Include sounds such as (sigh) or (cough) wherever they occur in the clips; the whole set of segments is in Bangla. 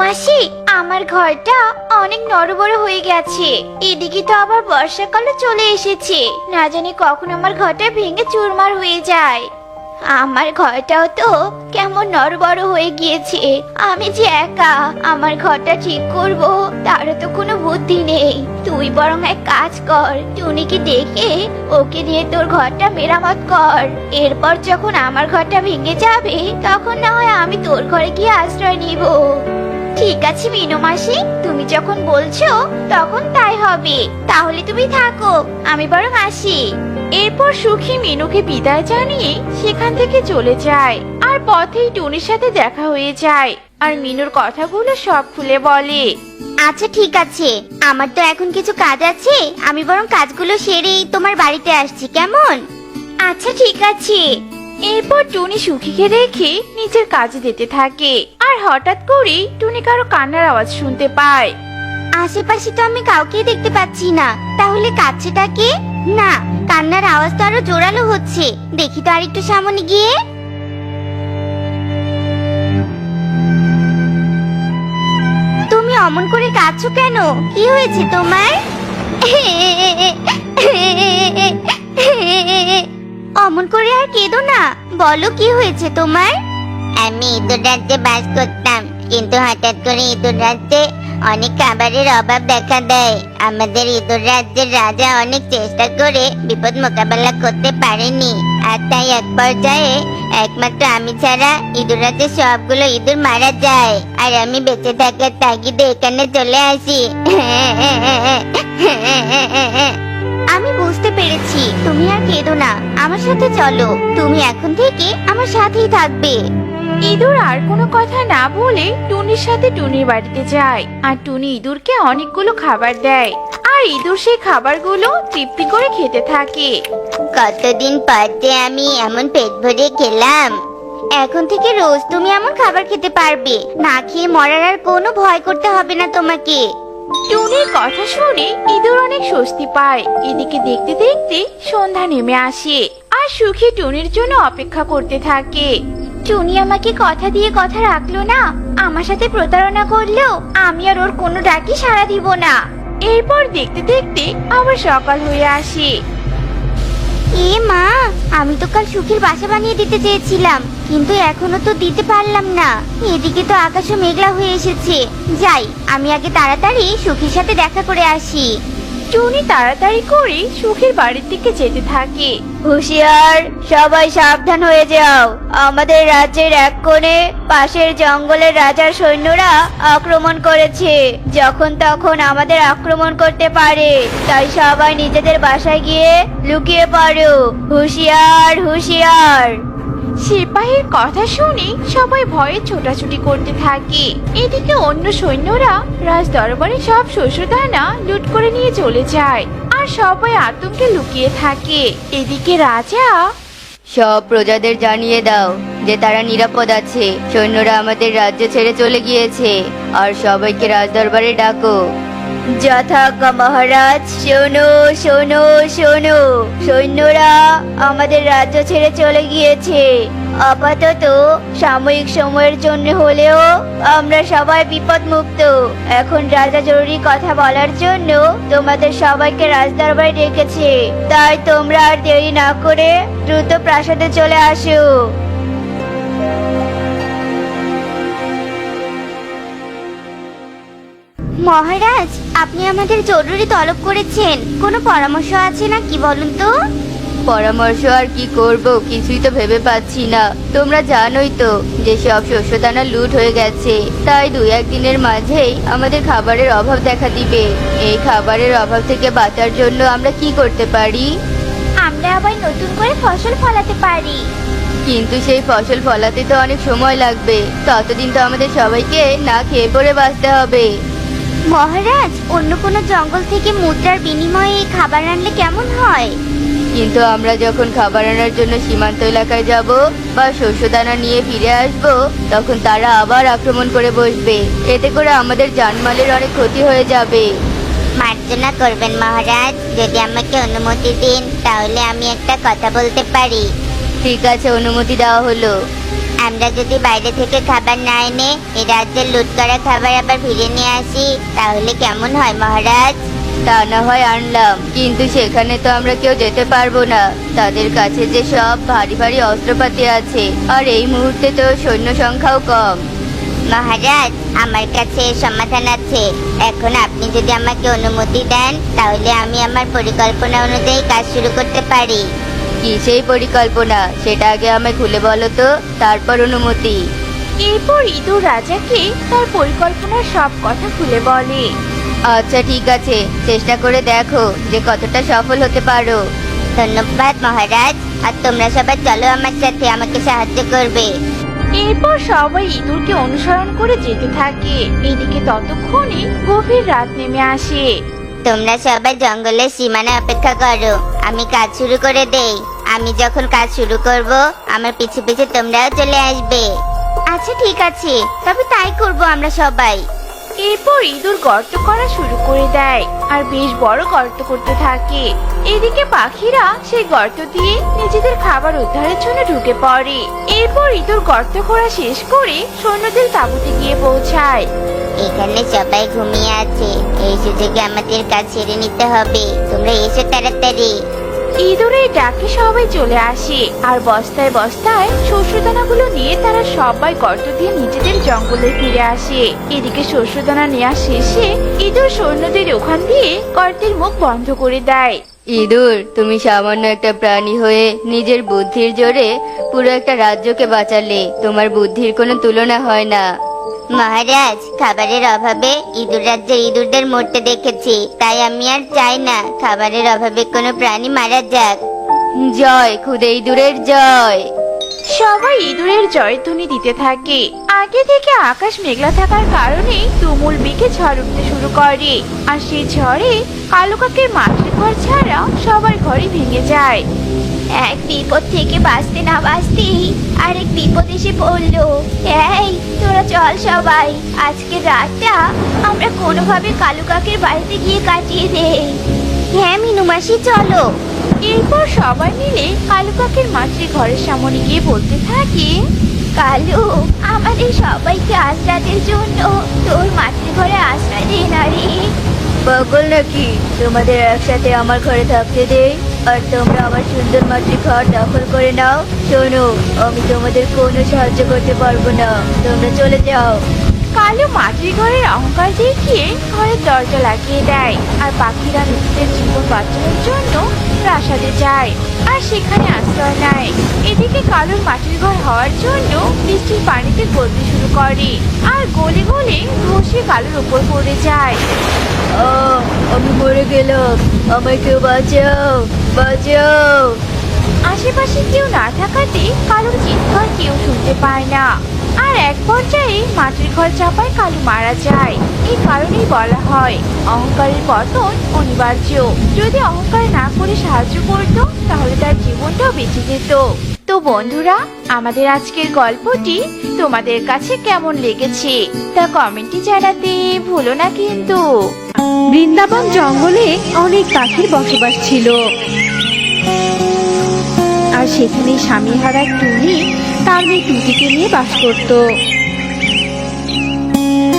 মাসি, আমার ঘরটা অনেক নড়বড় হয়ে গেছে। এদিকে তো আবার বর্ষাকালও চলে এসেছে। না জানি কখন আমার ঘরটা ভেঙে চুরমার হয়ে যায়। আমার ঘরটাও তো কেমন নড়বড় হয়ে গিয়েছে। আমি যে একা আমার ঘরটা ঠিক করব তারও তো কোনো বুদ্ধি নেই। তুই বরং এক কাজ কর, টুনিকে ডেকে ওকে দিয়ে তোর ঘরটা মেরামত কর। এরপর যখন আমার ঘরটা ভেঙে যাবে, তখন না হয় আমি তোর ঘরে গিয়ে আশ্রয় নিব। ঠিক আছে মিনু মাসি। তুমি যখন বলছো তখন তাই হবে। তাহলে তুমি থাকো। আমি বরং আসি। এরপর সুখী মিনুকে বিদায় জানিয়ে সেখান থেকে চলে যায়। আর পথেই টুনির সাথে দেখা হয়ে যায়। আর মিনুর কথাগুলো সব খুলে বলে। আচ্ছা ঠিক আছে। আমার তো এখন কিছু কাজ আছে। আমি বরং কাজগুলো সেরেই তোমার বাড়িতে আসছি কেমন? আচ্ছা ঠিক আছে। এরপর টুনি সুখীকে রেখে নিজের কাজে যেতে থাকে। আর হঠাৎ করেই টুনি কারও কান্নার আওয়াজ শুনতে পায়। আশেপাশে তো আমি কাউকে দেখতে পাচ্ছি না। তাহলে কাছেটা কে? না, কান্নার আওয়াজ তো আরও জোরালো হচ্ছে। দেখি তো আরেকটু সামনে গিয়ে। তুমি অমন করে কাঁদছো কেন? কি হয়েছে তোমার? (laughs) অমন করে আর কেঁদো না। বলো কি হয়েছে তোমার? আমি ইঁদুর রাজ্যে বাস করতাম, কিন্তু হঠাৎ করে ইঁদুর রাজ্যে অনেক খাবারের অভাব দেখা দেয়। আমাদের ইঁদুর রাজ্যের রাজা অনেক চেষ্টা করে বিপদ মোকাবেলা করতে পারেনি। আর তাই এক পর্যায়ে একমাত্র আমি ছাড়া ইঁদুর রাজ্যের সবগুলো ইঁদুর মারা যায়। আর আমি বেঁচে থাকার তাগিদে এখানে চলে আসি। (laughs) আমি বুঝতে পেরেছি। তুমি আর কেঁদো না। আমার সাথে চলো। তুমি এখন থেকে আমার সাথেই থাকবে। ইঁদুর আর কোনো কথা না বলে টুনির সাথে টুনির বাড়িতে যায়। আর টুনি ইঁদুরকে অনেকগুলো খাবার দেয়। আর ইঁদুর সেই খাবারগুলো তৃপ্তি করে খেতে থাকে। কতদিন পর যে আমি এমন পেট ভরে খেলাম এখন থেকে রোজ তুমি এমন খাবার খেতে পারবে। না খেয়ে মরার আর কোনো ভয় করতে হবে না তোমাকে। টুনির কথা শুনে ইঁদুর অনেক স্বস্তি পায়। এদিকে দেখতে দেখতে সন্ধ্যা নেমে আসে আর সুখী টুনির জন্য অপেক্ষা করতে থাকে। টুনি আমাকে কথা দিয়ে কথা রাখল না। আমার সাথে প্রতারণা করল আমি আর ওর কোনো ডাকি সাড়া দিব না। এরপর দেখতে দেখতে আবার সকাল হয়ে আসে। এ মা, আমি তো কাল সুখীর বাসা বানিয়ে দিতে চেয়েছিলাম। কিন্তু এখনও তো দিতে পারলাম না। এদিকে তো আকাশও মেঘলা হয়ে এসেছে। যাই আমি আগে তাড়াতাড়ি সুখীর সাথে দেখা করে আসি। টুনি তাড়াতাড়ি করে সুখের বাড়ির দিকে যেতে থাকে। হুশিয়ার সবাই সাবধান হয়ে যাও। আমাদের রাজ্যের এক কোণে পাশের জঙ্গলের রাজার সৈন্যরা আক্রমণ করেছে। যখন তখন আমাদের আক্রমণ করতে পারে। তাই সবাই নিজেদের বাসায় গিয়ে লুকিয়ে পড়ো। হুশিয়ার হুশিয়ার। সিপাহীর কথা শুনে সবাই ভয়ে ছোটাছুটি করতে থাকে। এদিকে অন্য সৈন্যরা রাজ দরবারে সব শস্যদানা লুট করে নিয়ে চলে যায় আর সবাই আতঙ্কে লুকিয়ে থাকে। এদিকে রাজা, সব প্রজাদের জানিয়ে দাও যে তারা নিরাপদ আছে। সৈন্যরা আমাদের রাজ্য ছেড়ে চলে গিয়েছে। আর সবাইকে রাজদরবারে ডাকো। যথাজ্ঞা মহারাজ, শোনো শোনো শোনো। সৈন্যরা আমাদের রাজ্য ছেড়ে চলে গিয়েছে। আপাতত সাময়িক সময়ের জন্য হলেও আমরা সবাই বিপদ মুক্ত এখন রাজা জরুরি কথা বলার জন্য তোমাদের সবাইকে রাজদরবারে ডেকেছে। তাই তোমরা আর দেরি না করে দ্রুত প্রাসাদে চলে আসো। মহারাজ আপনি আমাদের জরুরি তলব করেছেন। কোনো পরামর্শ আছে না কি বলুন তো? পরামর্শ আর কি করব কিছুই তো ভেবে পাচ্ছি না। তোমরা জানোই তো যে সব শস্যদানা লুট হয়ে গেছে। তাই দুই একদিনের মাঝেই আমাদের খাবারের অভাব দেখা দিবে। এই খাবারের অভাব থেকে বাঁচার জন্য আমরা কি করতে পারি? আমরা আবার নতুন করে ফসল ফলাতে পারি। কিন্তু সেই ফসল ফলাতে তো অনেক সময় লাগবে। ততদিন তো আমাদের সবাইকে না খেয়ে পড়ে বাঁচতে হবে। মহারাজ অন্য কোনো জঙ্গল থেকে মুদ্রার বিনিময়ে এই খাবার আনলে কেমন হয়? কিন্তু আমরা যখন খাবার আনার জন্য সীমান্ত এলাকায় যাব বা শস্যদানা নিয়ে ফিরে আসব তখন তারা আবার আক্রমণ করে বসবে। এতে করে আমাদের জানমালের অনেক ক্ষতি হয়ে যাবে। মার্জনা করবেন মহারাজ। যদি আমাকে অনুমতি দিন তাহলে আমি একটা কথা বলতে পারি। ঠিক আছে অনুমতি দেওয়া হলো। আমরা যদি বাইরে থেকে খাবার না এনে এই রাজ্যের লুট করা খাবার আবার ফিরে নিয়ে আসি, তাহলে কেমন হয় মহারাজ? তা না হয় আনলাম। কিন্তু সেখানে তো আমরা কেউ যেতে পারব না। তাদের কাছে যে সব ভারী ভারী অস্ত্রপাতি আছে, আর এই মুহূর্তে তো সৈন্য সংখ্যাও কম। মহারাজ, আমার কাছে সমাধান আছে। এখন আপনি যদি আমাকে অনুমতি দেন, তাহলে আমি আমার পরিকল্পনা অনুযায়ী কাজ শুরু করতে পারি। কি সেই পরিকল্পনা? সেটা আগে আমায় খুলে বলো তো তারপর অনুমতি। এরপর ইঁদুর রাজাকে তার পরিকল্পনার সব কথা খুলে বলে। আচ্ছা ঠিক আছে। চেষ্টা করে দেখো যে কতটা সফল হতে পারো। ধন্যবাদ মহারাজ। আর তোমরা সবাই চলো আমার সাথে আমাকে সাহায্য করবে। এরপর সবাই ইঁদুরকে অনুসরণ করে যেতে থাকে। এদিকে ততক্ষণে গভীর রাত নেমে আসে। তোমরা সবাই জঙ্গলের সীমানা অপেক্ষা করো। আমি কাজ শুরু করে দেই। আমি যখন কাজ শুরু করব আমার পিছু পিছু তোমরাও চলে আসবে। আচ্ছা ঠিক আছে। তবে তাই করব আমরা সবাই। এরপর ইঁদুর গর্ত করা শুরু করে দেয় আর বেশ বড় গর্ত করতে থাকে। এদিকে পাখিরা সেই গর্ত দিয়ে নিজেদের খাবার উদ্ধারের জন্য ঢুকে পড়ে। এরপর ইঁদুর গর্ত করা শেষ করে সৈন্যদের তাঁবুতে গিয়ে পৌঁছায়। এখানে সবাই ঘুমিয়ে আছে। এই সুযোগে আমাদের কাজ সেরে নিতে হবে। তোমরা এসো তাড়াতাড়ি। ইঁদুরের ডাকে সবাই চলে আসে, আর বস্তায় বস্তায় শস্যদানাগুলো নিয়ে তারা সবাই গর্ত দিয়ে নিজেদের জঙ্গলে ফিরে আসে। এদিকে শস্যদানা নেওয়া শেষে ইঁদুর সৈন্যদের ওখান দিয়ে গর্তের মুখ বন্ধ করে দেয়। ইঁদুর, তুমি সামান্য একটা প্রাণী হয়ে নিজের বুদ্ধির জোরে পুরো একটা রাজ্যকে বাঁচালে। তোমার বুদ্ধির কোনো তুলনা হয় না। মহারাজ, খাবারের অভাবে ইঁদুর রাজ্যের ইঁদুরদের মরতে দেখেছি, তাই আমি আর চাই না, খাবারের অভাবে কোনো প্রাণী মারা যাক। জয় খুদে ইঁদুরের জয়। সবাই ইঁদুরের জয়ধ্বনি দিতে থাকে। আগে থেকে আকাশ মেঘলা থাকার কারণে তুমুল বেগে ঝড় উঠতে শুরু করে। আর সেই ঝড়ে কালো কাকের মাটির ঘর ছাড়া সবার ঘরে ভেঙে যায়। এক বিপদ থেকে বাঁচতে না বাঁচতেই আরেক বিপদ এসে পড়ল। এই তোরা চল সবাই। আজকে রাতটা আমরা কোনোভাবে কালু কাকের বাড়িতে গিয়ে কাটিয়ে দেই। হ্যাঁ মিনুমাসি চলো। এরপর সবাই মিলে কালো কাকের মাটির ঘরের সামনে গিয়ে বলতে থাকে কালু আমাদের সবাইকে আজ রাতের জন্য তোর মাটির ঘরে আশ্রয় দে না রে। পাগল নাকি? তোমাদের একসাথে আমার ঘরে থাকতে দেই আর তোমরা আমার সুন্দর মাটির ঘর দখল করে নাও। শোনো, আমি তোমাদের কোনো সাহায্য করতে পারব না। তোমরা চলে যাও। কালো মাটির ঘরের অহংকার দেখিয়ে ঘরের দরজা লাগিয়ে দেয়। আর পাখিরা নিজেদের জীবন বাঁচানোর জন্য প্রাসাদে যায়, আর সেখানে আশ্রয় নেয়। এদিকে কালোর মাটির ঘর হওয়ার জন্য বৃষ্টির পানিতে গলতে শুরু করে, আর গলে গলে ধসে কালোর উপর পড়ে যায়। আমি মরে গেলাম। আমায় কেউ বাঁচাও বাঁচাও। আশেপাশে কেউ না থাকাতে কালোর চিৎকার কেউ শুনতে পায় না। আর এক পর্যায়ে মাটির ঘর চাপায় কালু মারা যায়। এই কারণেই বলা হয়, অহংকারের পতন অনিবার্য। যদি অহংকার না করে সাহায্য করত, তাহলে তার জীবনটাও বেঁচে যেত। তো বন্ধুরা, আমাদের আজকের গল্পটি তোমাদের কাছে কেমন লেগেছে, তা কমেন্টে জানাতে ভুলো না কিন্তু। বৃন্দাবন জঙ্গলে অনেক পাখির বসবাস ছিল। আর সেখানে স্বামী হারা টুনি তার মেয়ে টুটিকে নিয়ে বাস করত।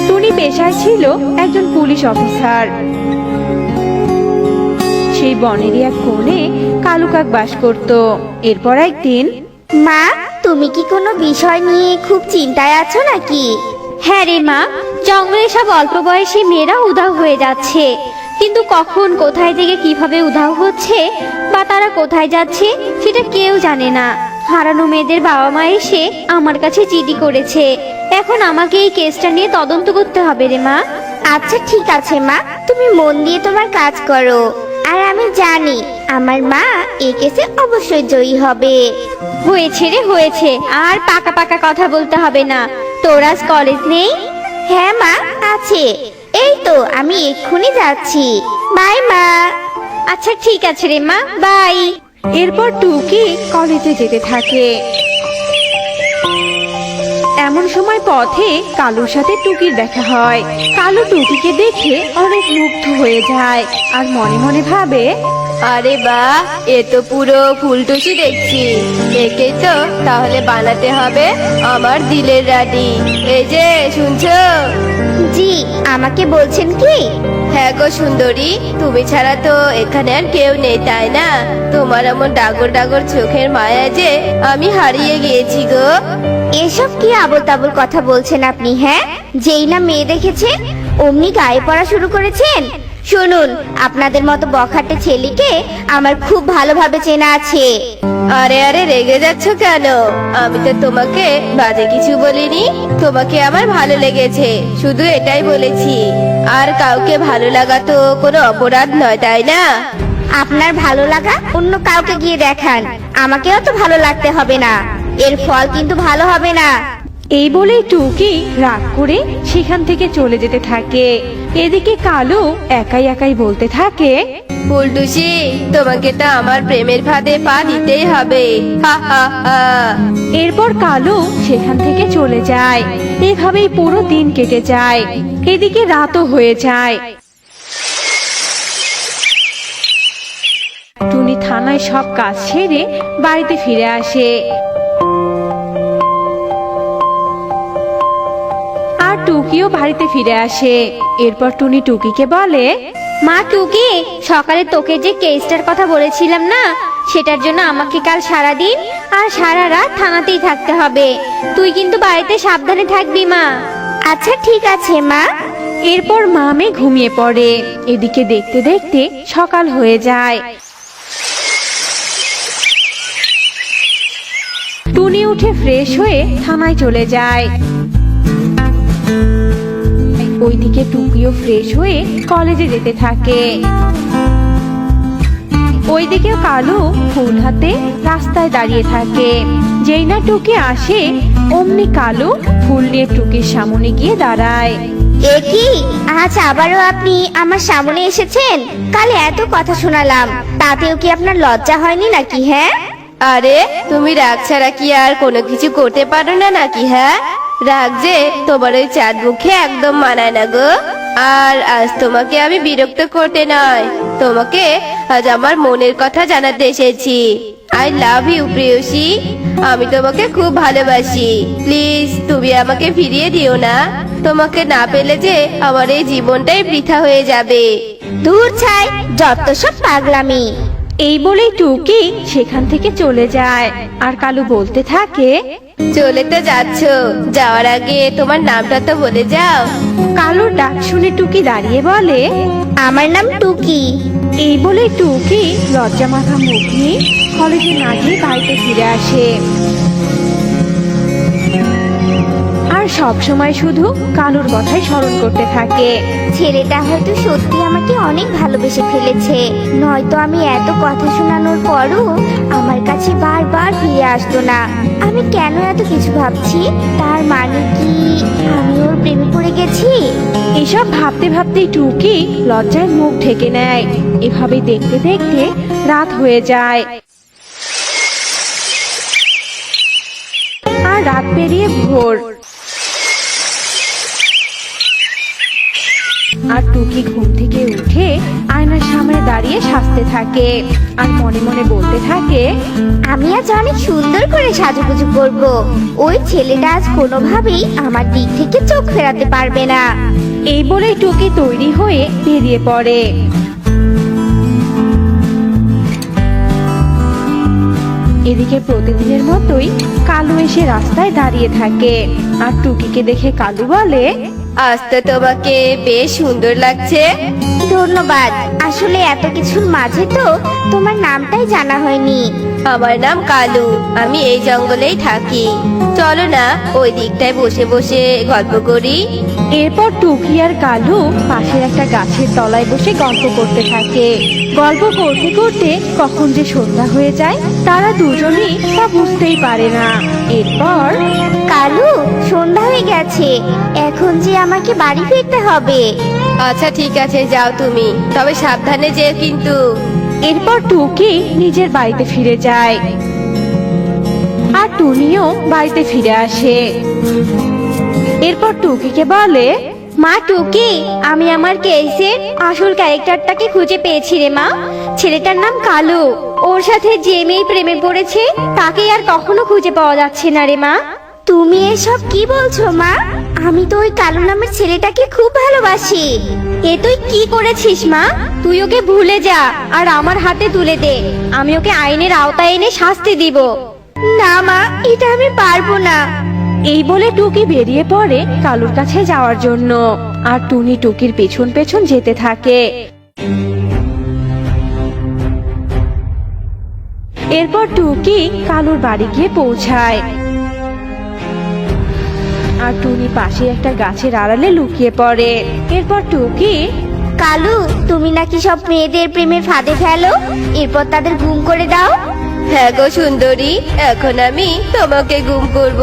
টুনি পেশায় ছিল একজন পুলিশ অফিসার। সেই বনেরই এক কোণে কালুকাক বাস করত। এরপর একদিন মা তুমি কি কোনো বিষয় নিয়ে খুব চিন্তায় আছো নাকি? হ্যাঁ রে মা জঙ্গলে সব অল্প বয়সী মেয়েরা উধাও হয়ে যাচ্ছে। কিন্তু কখন কোথায় থেকে কীভাবে উধাও হচ্ছে বা তারা কোথায় যাচ্ছে সেটা কেউ জানে না। হারানো মেয়েদের বাবা মা এসে আমার কাছে চিঠি করেছে। এখন আমাকে এই কেসটা নিয়ে তদন্ত করতে হবে রে মা। আচ্ছা ঠিক আছে মা। তুমি মন দিয়ে তোমার কাজ করো। আর আমি জানি আমার মা এই কেসে অবশ্যই জয়ী হবে। হয়েছে রে হয়েছে। আর পাকা পাকা কথা বলতে হবে না। তোর আজ কলেজ নেই? হ্যাঁ মা আছে। আমি এক্ষুনি যাচ্ছি। বাই, মা। আচ্ছা ঠিক আছে রে মা, বাই। এরপর টুকি কলেজে যেতে থাকে। এমন সময় পথে কালুর সাথে টুকির দেখা হয়। কালু টুকিকে দেখে অনেক মুগ্ধ হয়ে যায় আর মনে মনে ভাবে আরে বা এ তো পুরো ফুলটুসি দেখছি। একে তো তাহলে বানাতে হবে আমার দিলের রানী এই যে শুনছো? জি আমাকে বলছেন কি? হ্যাঁ গো সুন্দরী তুমি ছাড়া তো এখানে আর কেউ নেই তাই না? তোমার এমন ডাগর ডাগর চোখের মায়া যে আমি হারিয়ে গিয়েছি গো। এসব কি আবল তাবল কথা বলছেন আপনি হ্যাঁ? যেই না মেয়ে দেখেছেন অমনি গায়ে পড়া শুরু করেছেন? শুনুন আপনাদের মতো বখাটে ছেলেকে আমার খুব ভালোভাবে চেনা আছে। আরে আরে রেগে যাচ্ছ কেন? আমি তো তোমাকে বাজে কিছু বলিনি। তোমাকে আমার ভালো লেগেছে শুধু এটাই বলেছি। আর কাউকে ভালো লাগা তো কোনো অপরাধ নয় তাই না? আপনার ভালো লাগা অন্য কাউকে গিয়ে দেখান। আমাকেও তো ভালো লাগতে হবে না। এর ফল কিন্তু ভালো হবে না। এই বলে টুকি রাগ করে সেখান থেকে চলে যেতে থাকে। এদিকে কালু একাই একাই বলতে থাকে ফুলটুসি তোমাকে তো আমার প্রেমের ফাঁদে পা দিতেই হবে। এরপর কালু সেখান থেকে চলে যায়। এভাবেই পুরো দিন কেটে যায়। এদিকে রাতও হয়ে যায়। টুনি থানায় সব কাজ সেরে বাড়িতে ফিরে আসে। টুকিও বাড়িতে ফিরে আসে। এরপর টুনি টুকিকে বলে মা টুকি সকালে তোকে যে কেসটার কথা বলেছিলাম না সেটার জন্য আমাকে কাল সারা দিন আর সারা রাত থানাতেই থাকতে হবে। তুই কিন্তু বাড়িতে সাবধানে থাকবি মা। আচ্ছা ঠিক আছে মা। এরপর মামে ঘুমিয়ে পড়ে। এদিকে দেখতে দেখতে সকাল হয়ে যায়। টুনি উঠে ফ্রেশ হয়ে থানায় চলে যায়। ওইদিকে টুকিও ফ্রেশ হয়ে কলেজে যেতে থাকে। ওইদিকে কালু ফুল হাতে রাস্তায় দাঁড়িয়ে থাকে। যেই না টুকি আসে অমনি কালু ফুল নিয়ে টুকির সামনে গিয়ে দাঁড়ায়। এ কি? আজ আবারও আপনি আমার সামনে এসেছেন? কাল এত কথা শোনালাম। তাতেও কি আপনার লজ্জা হয়নি নাকি হ্যাঁ? আরে তুমি রাগ ছাড়া কি আর কোনো কিছু করতে পারো না নাকি হ্যাঁ? রাগ যে তোমার ওই চাঁদ মুখে একদম মানায় না গো। আর আজ তোমাকে আমি বিরক্ত করতে নয় তোমাকে আজ আমার মনের কথা জানাতে এসেছি। আই লাভ ইউ প্রিয়সী। আমি তোমাকে খুব ভালোবাসি। প্লিজ তুমি আমাকে ফিরিয়ে দিও না। তোমাকে না পেলে যে আমার এই জীবনটাই বৃথা হয়ে যাবে। দূর ছাই, যত সব পাগলামি। এই বলেই টুকি সেখান থেকে চলে যায়। আর কালু বলতে থাকে চলে তো যাচ্ছ। যাওয়ার আগে তোমার নামটা তো বলে যাও। কালুর ডাক শুনে টুকি দাঁড়িয়ে বলে আমার নাম টুকি। এই বলে টুকি লজ্জা মাথা মুখ নিয়ে কলেজে না গিয়ে বাড়িতে ফিরে আসে। আর সব সময় শুধু কালুর কথাই স্মরণ করতে থাকে। ছেলেটা হয়তো সত্যি আমাকে অনেক ভালোবেসে ফেলেছে। নয়তো আমি এত কথা শোনানোর পরও আমার কাছে বারবার ফিরে আসতো না। আমি কেন এত কিছু ভাবছি? তার মানে কি আমি ওর প্রেমে পড়ে গেছি? এসব ভাবতে ভাবতেই টুকি লজ্জায় মুখ ঢেকে নেয়। এভাবে দেখতে দেখতে রাত হয়ে যায়। আর রাত পেরিয়ে ভোর। আর টুকি ঘুম থেকে উঠে আয়নার সামনে দাঁড়িয়ে সাজতে থাকে। আর মনে মনে বলতে থাকে, আমি আজ অনেক সুন্দর করে সাজুগুজু করব। ওই ছেলেটা আজ কোনোভাবেই আমার দিক থেকে চোখ ফেরাতে পারবে না। এই বলে টুকি তৈরি হয়ে বেরিয়ে পড়ে। এদিকে প্রতিদিনের মতোই কালু এসে রাস্তায় দাঁড়িয়ে থাকে। আর টুকিকে দেখে কালু বলে আজ তো তোমাকে বেশ সুন্দর লাগছে। ধন্যবাদ। আসলে এত কিছুর মাঝে তো তোমার নামটাই জানা হয়নি। আমার নাম কালু। আমি এই জঙ্গলেই থাকি। চলো না ওই দিকটায় বসে বসে গল্প করি। এরপর টুকি আর কালু পাশের একটা গাছের তলায় বসে গল্প করতে থাকে। গল্প করতে করতে কখন যে সন্ধ্যা হয়ে যায় তারা দুজনেই তা বুঝতেই পারে না। এরপর কালু সন্ধ্যা হয়ে গেছে। এখন যে আমাকে বাড়ি ফিরতে হবে। আচ্ছা ঠিক আছে যাও তুমি। তবে সাবধানে যেও কিন্তু। এরপর টুকি নিজের বাড়িতে ফিরে যায়। আর টুনিও বাড়িতে ফিরে আসে। এরপর টুকিকে বলে মা টুকি আমি আমার কেসের আসল ক্যারেক্টারটাকে খুঁজে পেয়েছি রে মা। ছেলেটার নাম কালু। ওর সাথে যে মেয়ে প্রেমে পড়েছে তাকে আর কখনো খুঁজে পাওয়া যাচ্ছে না রে মা। তুমি এসব কি বলছো মা? আমি তো ওই কালু নামের ছেলেটাকে খুব ভালোবাসি। এ তুই কি করেছিস, মা? তুই ওকে ভুলে যা আর আমার হাতে তুলে দে। আমি ওকে আইনের আওতায় এনে শাস্তি দিব। না, মা, এটা আমি পারব না। এই বলে টুকি বেরিয়ে পড়ে কালুর কাছে যাওয়ার জন্য। আর টুনি টুকির পেছন পেছন যেতে থাকে। এরপর টুকি কালুর বাড়ি গিয়ে পৌঁছায়। আর টুনি পাশে একটা গাছের আড়ালে লুকিয়ে পড়ে। এরপর টুকি কালু তুমি নাকি সব মেয়েদের প্রেমের ফাঁদে ফেলো? এরপর তাদের গুম করে দাও। হ্যাঁ গো সুন্দরী এখন আমি তোমাকে গুম করব।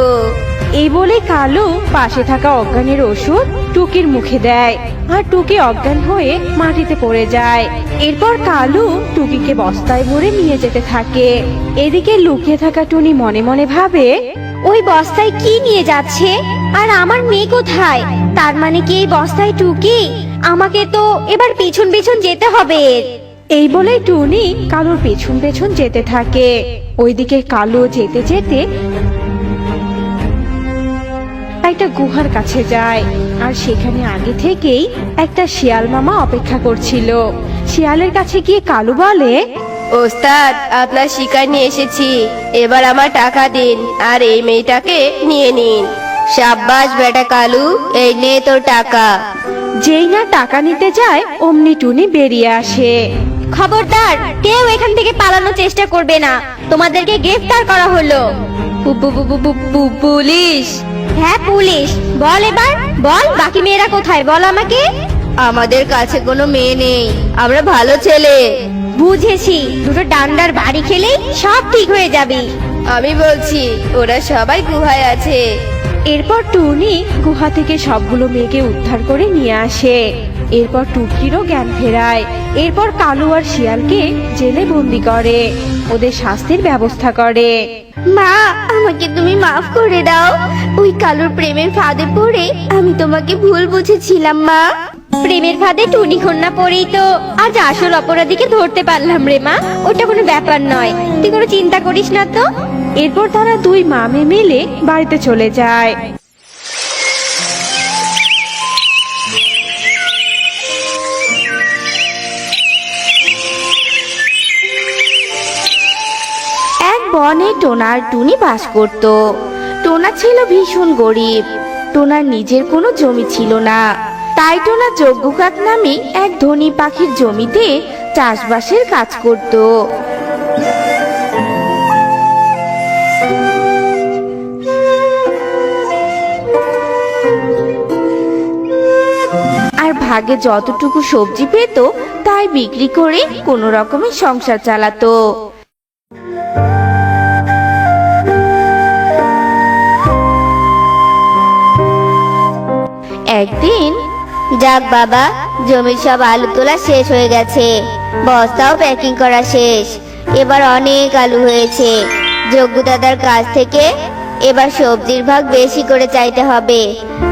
এই বলে কালু পাশে থাকা অজ্ঞানের ওষুধ টুকির মুখে দেয় আর টুকি অজ্ঞান হয়ে মাটিতে পড়ে যায়। এরপর কালু টুকিকে বস্তায় ভরে নিয়ে যেতে থাকে। এদিকে লুকিয়ে থাকা টুনি মনে মনে ভাবে ওই বস্তায় কি নিয়ে যাচ্ছে? আর আমার মেয়ে কোথায়? তার মানে কি এই বস্তায় টুকি? আমাকে তো এবার পিছন পিছন যেতে হবে। এই বলে টুনি কালুর পেছন পেছন যেতে থাকে। ওইদিকে কালু যেতে যেতে একটা গুহার কাছে যায়। আর সেখানে আগে থেকেই একটা শিয়াল মামা অপেক্ষা করছিল। শিয়ালের কাছে গিয়ে কালু বলে ওস্তাদ আপনার শিকার নিয়ে এসেছি। এবার আমার টাকা দিন আর এই মেয়েটাকে নিয়ে নিন। সাব্বাস বেটা কালু এই নে তোর টাকা। যেই না টাকা নিতে যায় অমনি টুনি বেরিয়ে আসে। খবরদার কেউ এখান থেকে পালানোর চেষ্টা করবে না। তোমাদেরকে গ্রেফতার করা হলো। পুলিশ। হ্যাঁ পুলিশ। বল এবার বল বাকি মেয়েরা কোথায়? বল আমাকে। আমাদের কাছে কোনো মেয়ে নেই। আমরা ভালো ছেলে। বুঝেছি। দুটো ডান্ডার বাড়ি খেলেই সব ঠিক হয়ে যাবে। আমি বলছি ওরা সবাই গুহায় আছে। এরপর টুনি গুহা থেকে সবগুলো মেয়েকে উদ্ধার করে নিয়ে আসে। এরপর টুকিরও জ্ঞান ফেরায়। এরপর কালু আর শিয়ালকে জেলে বন্দি করে। ওদের শাস্তির ব্যবস্থা করে। মা, আমাকে তুমি মাফ করে দাও। ওই কালুর প্রেমের ফাঁদে পড়ে আমি তোমাকে ভুল বুঝেছিলাম, মা। প্রেমের ফাঁদে টুনি কন্যা পড়েই তো। আজ আসল অপরাধীকে ধরতে পারলাম রে, মা। ওটা কোনো ব্যাপার নয়। তুই কোনো চিন্তা করিস না তো? এরপর তারা দুই মামে মিলে বাড়িতে চলে যায়। এক বনে টোনার টুনি বাস করত। টোনা ছিল ভীষণ গরিব। টোনার নিজের কোনো জমি ছিল না। তাই টোনা যজ্ঞকাক নামে এক ধনী পাখির জমিতে চাষবাসের কাজ করত। ভাগে যতটুকু সবজি পেত, তাই বিক্রি করে কোনো রকমের সংসার চালাতো। একদিন যাক বাবা, জমির সব আলু তোলা শেষ হয়ে গেছে। বস্তাও প্যাকিং করা শেষ। এবার অনেক আলু হয়েছে। যজ্ঞ দাদার কাছ থেকে এবার সবজির ভাগ বেশি করে চাইতে হবে।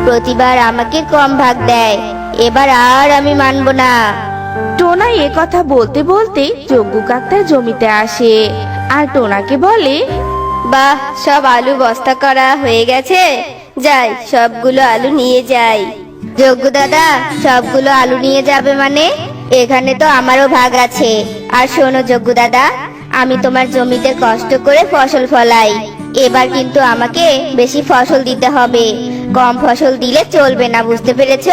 প্রতিবার আমাকে কম ভাগ দেয়। এবার আর আমি মানব না। টোনা এ কথা বলতে বলতে যজ্ঞ কাকতার জমিতে আসে। আর টোনাকে বলে বাহ সব আলু বস্তা করা হয়ে গেছে। যাই সবগুলো আলু নিয়ে যাই। যজ্ঞ দাদা সবগুলো আলু নিয়ে যাবে মানে? এখানে তো আমারও ভাগ আছে। আর শোনো যজ্ঞ দাদা আমি তোমার জমিতে কষ্ট করে ফসল ফলাই। এবার কিন্তু আমাকে বেশি ফসল দিতে হবে। কম ফসল দিলে চলবে না বুঝতে পেরেছ?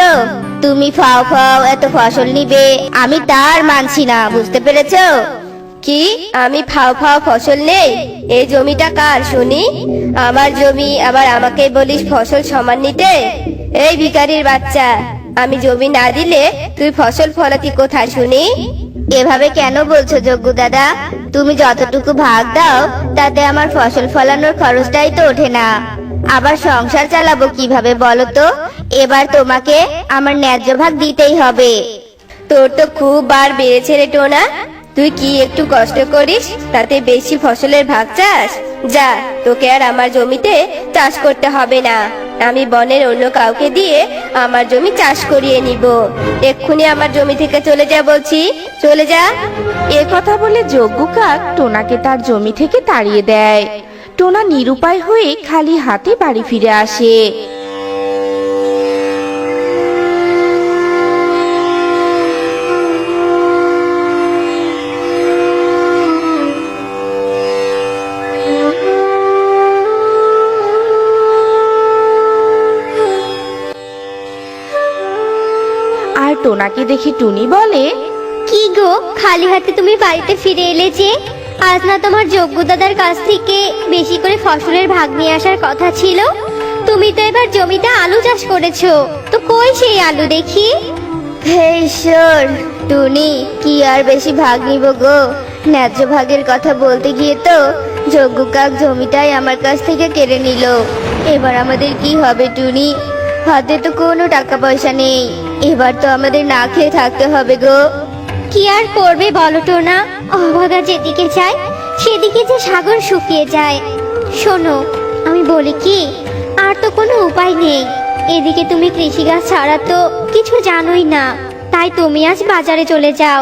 তুমি ফাও ফাও এত ফসল নিবে, আমি তার মানছি না, বুঝতে পেরেছ? কি? আমি ফাও ফাও ফসল নেই? এই জমিটা কার, শুনি? আমার জমি, আবার আমাকে বলিস ফসল সমান নিতে? এই ভিখারির বাচ্চা, আমি জমি না দিলে তুই ফসল ফলাতি কোথায়, শুনি? এভাবে কেন বলছো, যজ্ঞ দাদা? তুমি যতটুকু ভাগ দাও, তাতে আমার ফসল ফলানোর খরচটাই তো ওঠে না। আবার সংসার চালাবো কীভাবে বলো তো? এবার তোমাকে আমার ন্যায্য ভাগ দিতেই হবে। তোর তো খুব বার বেড়েছে রে টোনা। তুই কি একটু কষ্ট করিস? তাতে বেশি ফসলের ভাগ চাস? যা, তোকে আর আমার জমিতে চাষ করতে হবে না। আমি বনের অন্য কাউকে দিয়ে আমার জমি চাষ করিয়ে নিব। এক্ষুনি আমার জমি থেকে চলে যা বলছি। চলে যা। এ কথা বলে যজ্ঞ কাক টোনাকে তার জমি থেকে তাড়িয়ে দেয়। টোনা নিরুপায় হয়ে খালি হাতে বাড়ি ফিরে আসে। আর টোনাকে দেখে টুনি বলে, কি গো, খালি হাতে তুমি বাড়িতে ফিরে এলে যে? আজ না তোমার যোগ্য দাদার কাছ থেকে বেশি করে ফসলের ভাগ নিয়ে আসার কথা ছিল? তুমি তো এবার জমিতে আলু চাষ করেছ। তো কই সেই আলু দেখি? হে ঈশ্বর টুনি কি আর বেশি ভাগ নিব গো? ন্যায্য ভাগের কথা বলতে গিয়ে তো যজ্ঞ কাক জমিটাই আমার কাছ থেকে কেড়ে নিল। এবার আমাদের কি হবে টুনি? হাতে তো কোনো টাকা পয়সা নেই। এবার তো আমাদের না খেয়ে থাকতে হবে গো। কি আর করবে বলো তো না অভাগা যেদিকে যায়, সেদিকে যে সাগর শুকিয়ে যায়। শোনো, আমি বলি কি, আর তো কোনো উপায় নেই। এদিকে তুমি কৃষিকাজ ছাড়া তো কিছু জানোই না। তাই তুমি আজ বাজারে চলে যাও,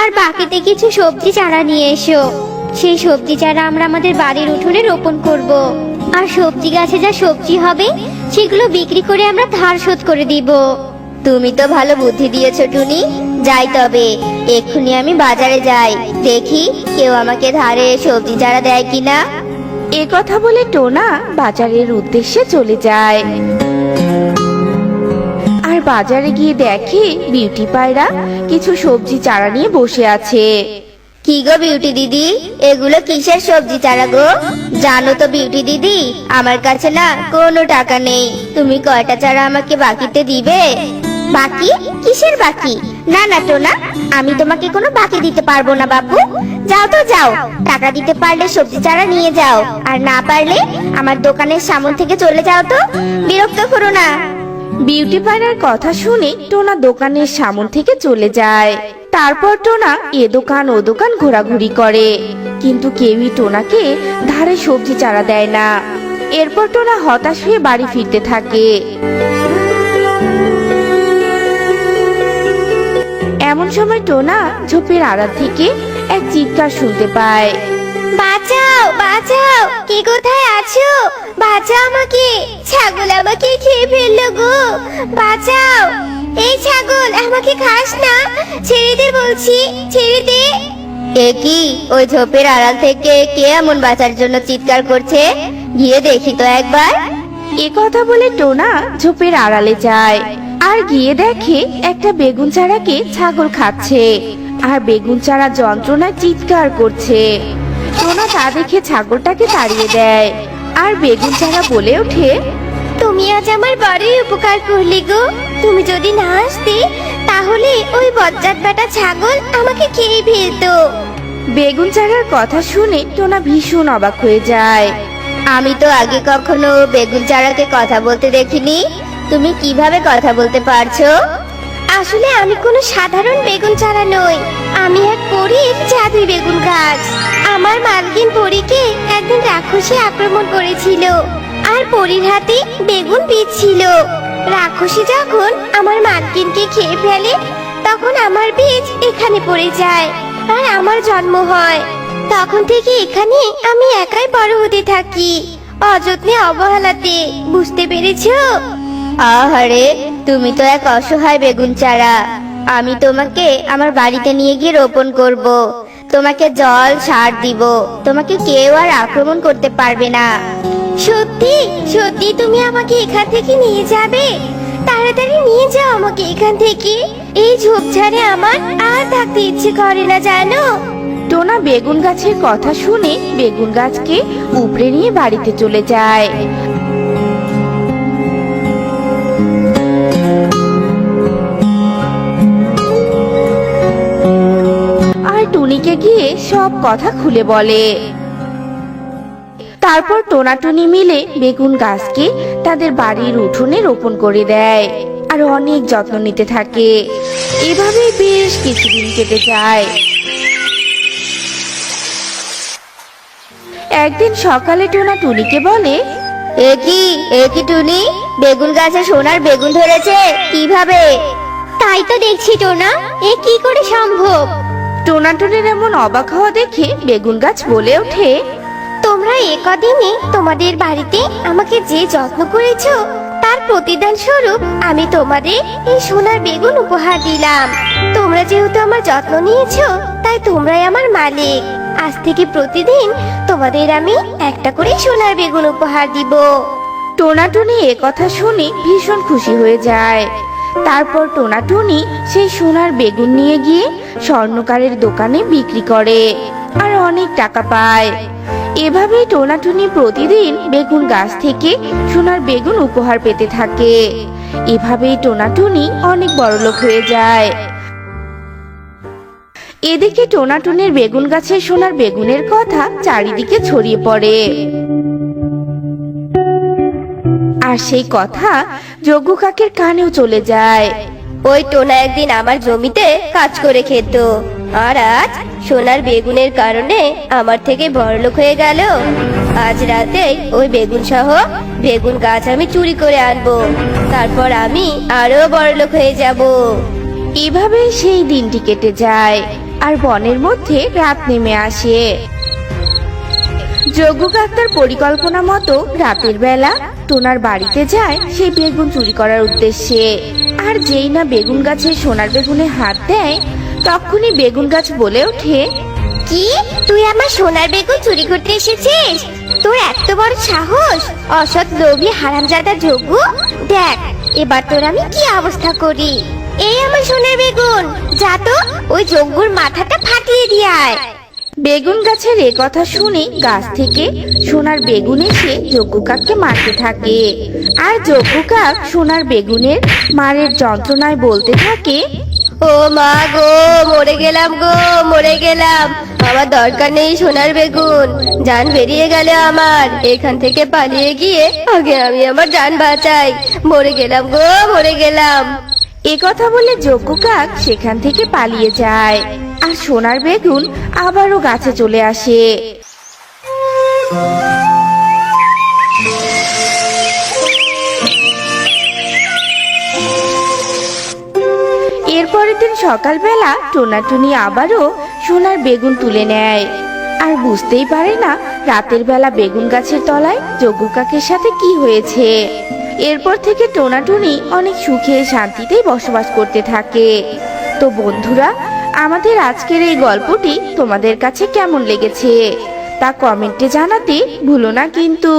আর বাকিতে কিছু সবজি চারা নিয়ে এসো। সেই সবজি চারা আমরা আমাদের বাড়ির উঠোনে রোপণ করব। আর সবজি গাছে যা সবজি হবে, সেগুলো বিক্রি করে আমরা ধার শোধ করে দিব। তুমি তো ভালো বুদ্ধি দিয়েছ টুনি। যাই তবে এক্ষুনি আমি বাজারে যাই। দেখি কেউ আমাকে ধারে সবজি চারা দেয় কিনা। এ কথা বলে টোনা বাজারের উদ্দেশ্যে চলে যায়। আর বাজারে গিয়ে দেখে বিউটি পায়রা কিছু সবজি চারা নিয়ে বসে আছে। কি গো বিউটি দিদি? এগুলো কিসের সবজি চারা গো? জানো তো বিউটি দিদি আমার কাছে না কোনো টাকা নেই। তুমি কয়টা চারা আমাকে বাকিতে দিবে? বাকি? কিসের বাকি? না না, টোনা, আমি তোমাকে কোনো বাকি দিতে পারব না, বাপু। যাও তো, যাও। টাকা দিতে পারলে সবজি চারা নিয়ে যাও। আর না পারলে আমার দোকানের সামন থেকে চলে যাও তো। বিরক্ত করো না। বিউটি পার্লার কথা শুনে টোনা দোকানের সামন থেকে চলে যায়। তারপর টোনা এ দোকান, ও দোকান ঘোরাঘুরি করে। কিন্তু কেউই টোনাকে ধারে সবজি চারা দেয় না। এরপর টোনা হতাশ হয়ে বাড়ি ফিরতে থাকে। এমন সময় টোনা ঝোপের আড়াল থেকে এক চিৎকার শুনতে পায়। বাঁচাও বাঁচাও কে কোথায় আছো? বাঁচাও আমাকে ছাগল আমাকে খেয়ে ফেলল গো। বাঁচাও এই ছাগল আমাকে খাস না। ছেড়ে দে বলছি ছেড়ে দে। এ কি ওই ঝোপের আড়াল থেকে কে এমন বাঁচার জন্য চিৎকার করছে? গিয়ে দেখি তো একবার। এ কথা বলে টোনা ঝোপের আড়ালে যায়। আর গিয়ে দেখে একটা বেগুন চারাকে ছাগল খাচ্ছে। আর বেগুন চারা যন্ত্রণায় চিৎকার করছে। টোনা তা দেখে ছাগলটাকে তাড়িয়ে দেয়। আর বেগুন চারা বলে ওঠে তুমি আজ আমার বড়ই উপকার করলে গো। তুমি যদি না আসতে তাহলে ওই বজ্জাত বেটা ছাগল আমাকে খেয়ে ফেলতো। বেগুন চারার কথা শুনে টোনা ভীষণ অবাক হয়ে যায়। আমি তো আগে কখনো বেগুন চারাকে কথা বলতে দেখিনি। তুমি কীভাবে কথা বলতে পারছ? আসলে আমি কোনো সাধারণ বেগুন চারা নই। আমি এক পরীর জাদুই বেগুন গাছ। আমার মালকিন পরীকে একদিন রাক্ষসী আক্রমণ করেছিল। আর পরীর হাতে বেগুন বীজ ছিল। রাক্ষসী যখন আমার মালকিনকে খেয়ে ফেলে, তখন আমার বীজ এখানে পড়ে যায় আর আমার জন্ম হয়। তখন থেকে এখানে আমি একাই বড় হতে থাকি। অযত্নে, অবহেলাতে। বুঝতে পেরেছ? আহারে তুমি তো এক অসহায় বেগুন চারা। আমি তোমাকে আমার বাড়িতে নিয়ে গিয়ে রোপণ করব। তোমাকে জল সার দিব। তোমাকে কেউ আর আক্রমণ করতে পারবে না। সত্যি? সত্যি তুমি আমাকে এখান থেকে নিয়ে যাবে? তাড়াতাড়ি নিয়ে যাও আমাকে এখান থেকে। এই ঝোপঝাড়ে আমার আর থাকতে ইচ্ছে করে না জানো? টোনা বেগুন গাছের কথা শুনে বেগুন গাছকে উপড়ে নিয়ে বাড়িতে চলে যায়। গিয়ে সব কথা খুলে বলে। তারপর টোনাটুনি মিলে বেগুন গাছকে তাদের বাড়ির উঠোনে রোপণ করে দেয় আর অনেক যত্ন নিতে থাকে। এভাবেই বেশ কিছুদিন কেটে যায়। একদিন সকালে টোনা টুনিকে বলে এ কি? এ কি টুনি? বেগুন গাছে সোনার বেগুন ধরেছে? কীভাবে? তাই তো দেখছি টোনা এ কি করে সম্ভব? টোনা টুনির এমন অবাক হওয়া দেখে বেগুন গাছ বলে ওঠে তোমরা এ কদিনে তোমাদের বাড়িতে আমাকে যে যত্ন করেছ তার প্রতিদান স্বরূপ আমি তোমাদের এই সোনার বেগুন উপহার দিলাম। তোমরা যেহেতু আমার যত্ন নিয়েছো তাই তোমরাই আমার মালিক। আজ থেকে প্রতিদিন তোমাদের আমি একটা করে সোনার বেগুন উপহার দিব। টোনাটুনি এ কথা শুনে ভীষণ খুশি হয়ে যায়। তারপর টোনাটুনি সেই সোনার বেগুন নিয়ে গিয়ে স্বর্ণকারের দোকানে বিক্রি করে আর অনেক টাকা পায়। এভাবেই টোনাটুনি প্রতিদিন বেগুন গাছ থেকে সোনার বেগুন উপহার পেতে থাকে। এভাবেই টোনাটুনি অনেক বড়লোক হয়ে যায়। এদিকে টোনাটুনির বেগুন গাছের সোনার বেগুনের কথা চারিদিকে ছড়িয়ে পড়ে। আর সেই কথা যজ্ঞ কাকের কানেও চলে যায়। ওই টোনা একদিন আমার জমিতে কাজ করে খেত। আর আজ সোনার বেগুনের কারণে আমার থেকে বড়লোক হয়ে গেল। আজ রাতে ওই বেগুন সহ বেগুন গাছ আমি চুরি করে আনব। তারপর আমি আরও বড়লোক হয়ে যাব। এভাবে সেই দিনটি কেটে যায়। আর বনের মধ্যে রাত নেমে আসে। যজ্ঞ কাকতার পরিকল্পনা মতো রাতের বেলা টোনার বাড়িতে যায় সেই বেগুন চুরি করার উদ্দেশ্যে। আর যেই না বেগুন গাছে সোনার বেগুনে হাত দেয়, তখনই বেগুন গাছ বলে ওঠে, কি? তুই আমার সোনার বেগুন চুরি করতে এসেছিস? তোর এত বড় সাহস? অসৎ লোভী হারামজাদা যোগ্য দেখ, এবার তোর আমি কি অবস্থা করি? এই আমার সোনার বেগুন, যা তো ওই যজ্ঞর মাথাটা ফাটিয়ে দিয়ে আয়। বেগুন গাছের এ কথা শুনে গাছ থেকে সোনার বেগুন এসে যজ্ঞ কাককে মারতে থাকে। আর যজ্ঞ কাক সোনার বেগুনের মারের যন্ত্রণায় বলতে থাকে, ও মা গো, মরে গেলাম গো, মরে গেলাম। আমার দরকার নেই সোনার বেগুন। জান বেরিয়ে গেলে আমার। এখান থেকে পালিয়ে গিয়ে আগে আমি আমার জান বাঁচাই। মরে গেলাম গো, মরে গেলাম। এ কথা বলে যজ্ঞ কাক সেখান থেকে পালিয়ে যায়। আর সোনার বেগুন আবারও গাছে চলে আসে। এরপরের দিন সকালবেলা টোনাটুনি আবারও সোনার বেগুন তুলে নেয়। আর বুঝতেই পারে না রাতের বেলা বেগুন গাছের তলায় যজ্ঞ কাকের সাথে কি হয়েছে। এরপর থেকে টোনাটুনি অনেক সুখে শান্তিতেই বসবাস করতে থাকে। তো বন্ধুরা, আমাদের আজকের এই গল্পটি তোমাদের কাছে কেমন লেগেছে তা কমেন্টে জানাতে ভুলো না কিন্তু।